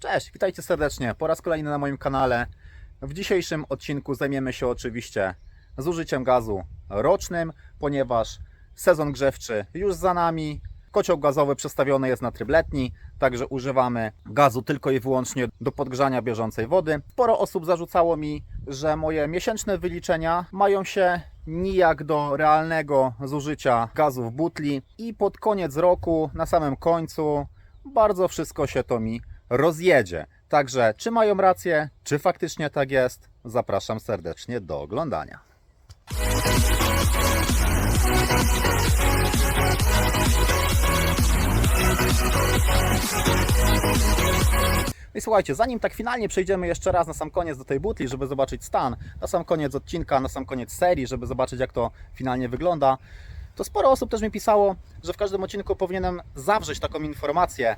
Cześć, witajcie serdecznie po raz kolejny na moim kanale. W dzisiejszym odcinku zajmiemy się oczywiście zużyciem gazu rocznym, ponieważ sezon grzewczy już za nami. Kocioł gazowy przestawiony jest na tryb letni, także używamy gazu tylko i wyłącznie do podgrzania bieżącej wody. Sporo osób zarzucało mi, że moje miesięczne wyliczenia mają się nijak do realnego zużycia gazu w butli i pod koniec roku, na samym końcu, bardzo wszystko się to mi rozjedzie. Także czy mają rację, czy faktycznie tak jest, zapraszam serdecznie do oglądania. I słuchajcie, zanim tak finalnie przejdziemy jeszcze raz na sam koniec do tej butli, żeby zobaczyć stan, na sam koniec odcinka, na sam koniec serii, żeby zobaczyć jak to finalnie wygląda, to sporo osób też mi pisało, że w każdym odcinku powinienem zawrzeć taką informację,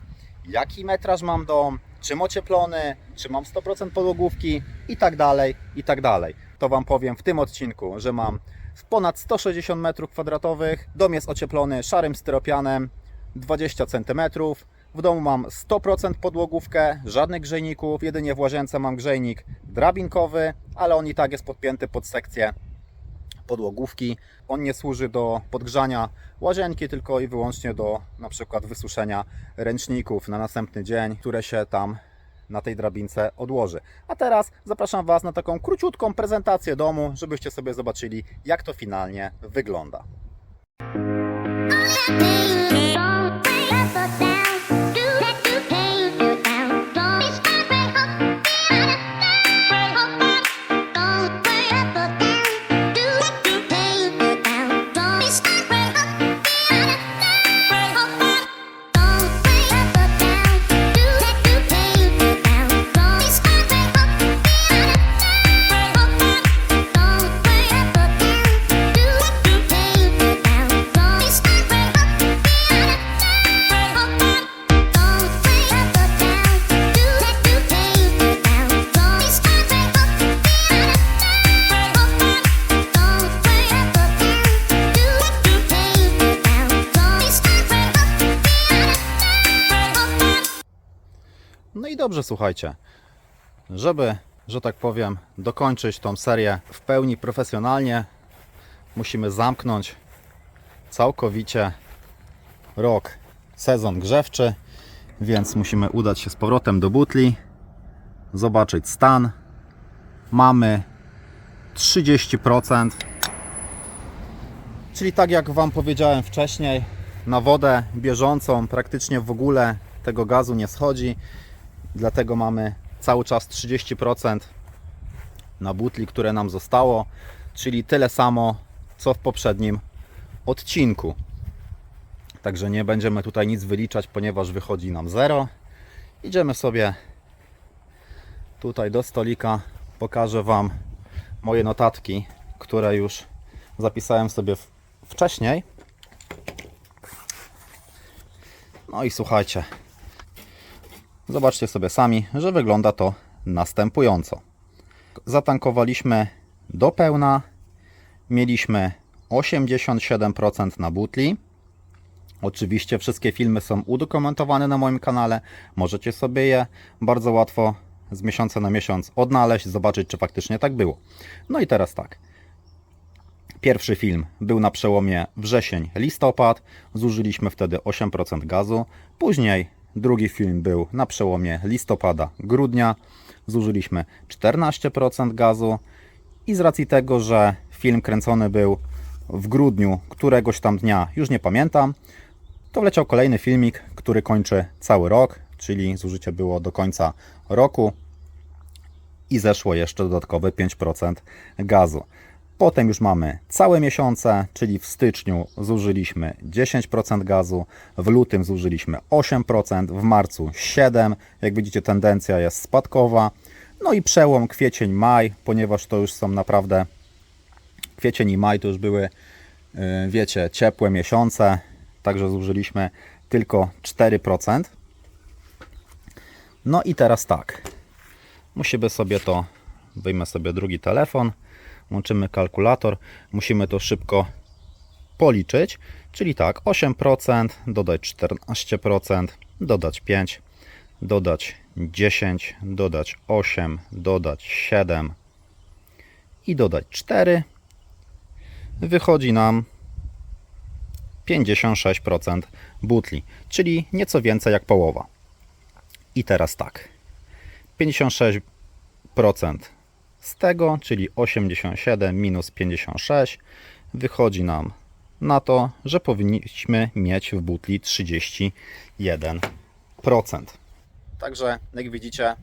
jaki metraż mam dom, czym ocieplony, czy mam 100% podłogówki i tak dalej, i tak dalej. To Wam powiem w tym odcinku, że mam w ponad 160 m2, dom jest ocieplony szarym styropianem, 20 cm. W domu mam 100% podłogówkę, żadnych grzejników, jedynie w łazience mam grzejnik drabinkowy, ale on i tak jest podpięty pod sekcję podłogówki. On nie służy do podgrzania łazienki, tylko i wyłącznie do na przykład wysuszenia ręczników na następny dzień, które się tam na tej drabince odłoży. A teraz zapraszam Was na taką króciutką prezentację domu, żebyście sobie zobaczyli, jak to finalnie wygląda. Dobrze, słuchajcie. Żeby, że tak powiem, dokończyć tą serię w pełni profesjonalnie, musimy zamknąć całkowicie rok, sezon grzewczy, więc musimy udać się z powrotem do butli, zobaczyć stan. Mamy 30%, czyli tak jak Wam powiedziałem wcześniej, na wodę bieżącą praktycznie w ogóle tego gazu nie schodzi. Dlatego mamy cały czas 30% na butli, które nam zostało, czyli tyle samo co w poprzednim odcinku. Także nie będziemy tutaj nic wyliczać, ponieważ wychodzi nam 0. Idziemy sobie tutaj do stolika. Pokażę Wam moje notatki, które już zapisałem sobie wcześniej. No i słuchajcie, Zobaczcie sobie sami, że wygląda to następująco. Zatankowaliśmy do pełna, mieliśmy 87% na butli. Oczywiście wszystkie filmy są udokumentowane na moim kanale. Możecie sobie je bardzo łatwo z miesiąca na miesiąc odnaleźć, zobaczyć czy faktycznie tak było. No i teraz tak. Pierwszy film był na przełomie wrzesień-listopad. Zużyliśmy wtedy 8% gazu. Później drugi film był na przełomie listopada-grudnia. Zużyliśmy 14% gazu. I z racji tego, że film kręcony był w grudniu któregoś tam dnia, już nie pamiętam, to wleciał kolejny filmik, który kończy cały rok, czyli zużycie było do końca roku i zeszło jeszcze dodatkowe 5% gazu. Potem już mamy całe miesiące, czyli w styczniu zużyliśmy 10% gazu, w lutym zużyliśmy 8%, w marcu 7%. Jak widzicie, tendencja jest spadkowa. No i przełom kwiecień-maj, ponieważ to już są naprawdę kwiecień i maj to już były, yy, wiecie, ciepłe miesiące, także zużyliśmy tylko 4%. No i teraz tak. Musimy sobie to, wyjmę sobie drugi telefon, łączymy kalkulator, musimy to szybko policzyć, czyli tak, 8%, dodać 14%, dodać 5%, dodać 10, dodać 8, dodać 7 i dodać 4, wychodzi nam 56% butli, czyli nieco więcej jak połowa. I teraz tak. 56% z tego, czyli 87 minus 56, wychodzi nam na to, że powinniśmy mieć w butli 31%. Także, jak widzicie,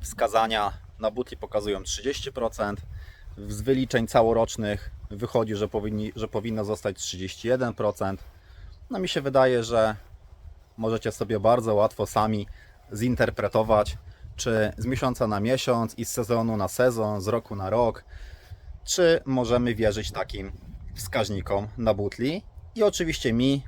wskazania na butli pokazują 30%. Z wyliczeń całorocznych wychodzi, że, powinni, że powinno zostać 31%. No mi się wydaje, że możecie sobie bardzo łatwo sami zinterpretować, czy z miesiąca na miesiąc i z sezonu na sezon, z roku na rok, czy możemy wierzyć takim wskaźnikom na butli i oczywiście mi,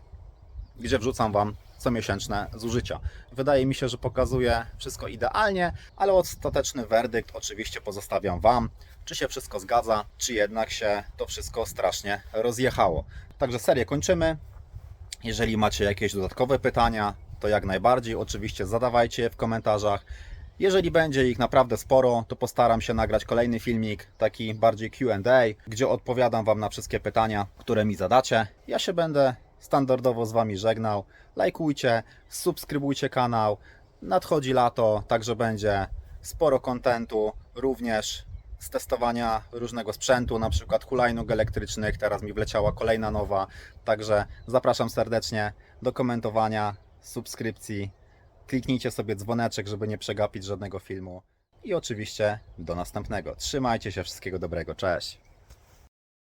gdzie wrzucam Wam comiesięczne zużycia. Wydaje mi się, że pokazuje wszystko idealnie, ale ostateczny werdykt oczywiście pozostawiam Wam, czy się wszystko zgadza, czy jednak się to wszystko strasznie rozjechało. Także serię kończymy. Jeżeli macie jakieś dodatkowe pytania, to jak najbardziej oczywiście zadawajcie je w komentarzach. Jeżeli będzie ich naprawdę sporo, to postaram się nagrać kolejny filmik, taki bardziej QA, gdzie odpowiadam Wam na wszystkie pytania, które mi zadacie. Ja się będę standardowo z Wami żegnał. Lajkujcie, subskrybujcie kanał. Nadchodzi lato, także będzie sporo kontentu, również z testowania różnego sprzętu, na przykład hulajnóg elektrycznych. Teraz mi wleciała kolejna nowa, także zapraszam serdecznie do komentowania, subskrypcji. Kliknijcie sobie dzwoneczek, żeby nie przegapić żadnego filmu. I oczywiście do następnego. Trzymajcie się, wszystkiego dobrego. Cześć.